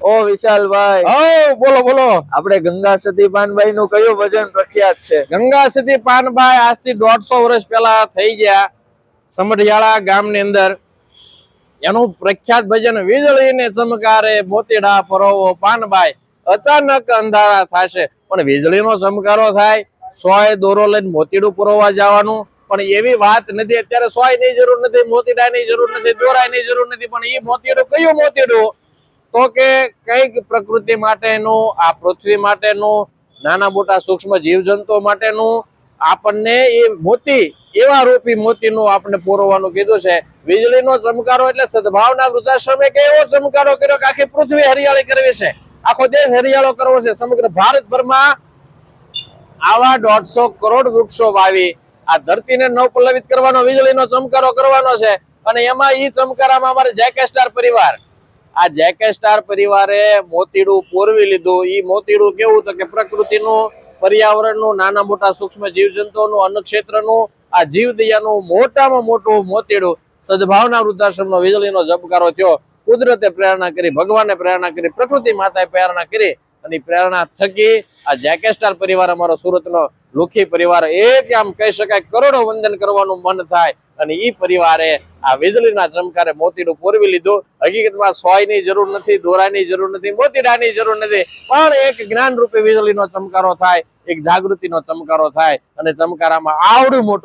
ઓ વિશાલભાઈ. બોલો બોલો. આપણે ગંગા સતી પાનભાઈ નું કયું ભજન પ્રખ્યાત છે? ગંગા સતી પાનભાઈ આજથી દોઢસો વર્ષ પહેલા થઈ ગયા સમઢિયાળા ગામની અંદર. એનું પ્રખ્યાત ભજન વીજળીને ચમકારે મોતીડા પરોવો પાનભાઈ. અચાનક અંધારા થશે પણ વીજળીનો ચમકારો થાય સોય દોરો લઈને મોતીડું પરોવા જવાનું. પણ એવી વાત નથી અત્યારે સોયની જરૂર નથી મોતીડા ની જરૂર નથી દોરાયની જરૂર નથી પણ એ મોતીડું કયું મોતીડું? તો કે કંઈક પ્રકૃતિ માટેનું, આ પૃથ્વી માટેનું, નાના મોટા સૂક્ષ્મ જીવજંતુઓ માટેનું આપણને એ મોતી, એવા રૂપી મોતીનું આપણે પુરવવાનું કીધું છે. વીજળીનો ચમકારો એટલે સદભાવના વૃદ્ધાશ્રમે કે એવો ચમકારો કર્યો કે આખી પૃથ્વી હરિયાળી કરવી છે. આખો દેશ હરિયાળો કરવો છે. સમગ્ર ભારતભરમાં આવા દોઢસો કરોડ વૃક્ષો વાવી, આ ધરતીને નવપલ્લવિત કરવાનો, વીજળીનો ચમકારો કરવાનો છે. અને એમાં ઈ ચમકારામાં અમારે જેકે સ્ટાર પરિવાર આ જેકે સ્ટાર પરિવારે મોતીડું પોરવી લીધું. ઈ મોતીડું કેવું તો કે પ્રકૃતિનું, પર્યાવરણનું, નાના મોટા સૂક્ષ્મ જીવજંતુઓનું, અન્નક્ષેત્રનું, આ જીવદયાનું મોટામાં મોટું મોતીડું સદભાવના વૃદ્ધાશ્રમનો વીજળીનો ઝબકારો થયો. કુદરતે પ્રેરણા કરી, ભગવાને પ્રેરણા કરી, પ્રકૃતિ માતાએ પ્રેરણા કરી. અને પ્રેરણા થકી આ જેકે સ્ટાર પરિવાર અમારો સુરતનો લુખી પરિવાર એક આમ કહી શકાય કરોડો વંદન કરવાનું મન થાય અને ઈ પરિવારે આ વીજળીના ચમકારે મોતીનું પોરવી લીધું. હકીકતમાં સોયની જરૂર નથી, દોરાની જરૂર નથી, મોતીડાની જરૂર નથી, પણ એક જ્ઞાન રૂપી વીજળીનો ચમકારો થાય, એક જાગૃતિનો ચમકારો થાય અને ચમકારામાં આવડું મોટું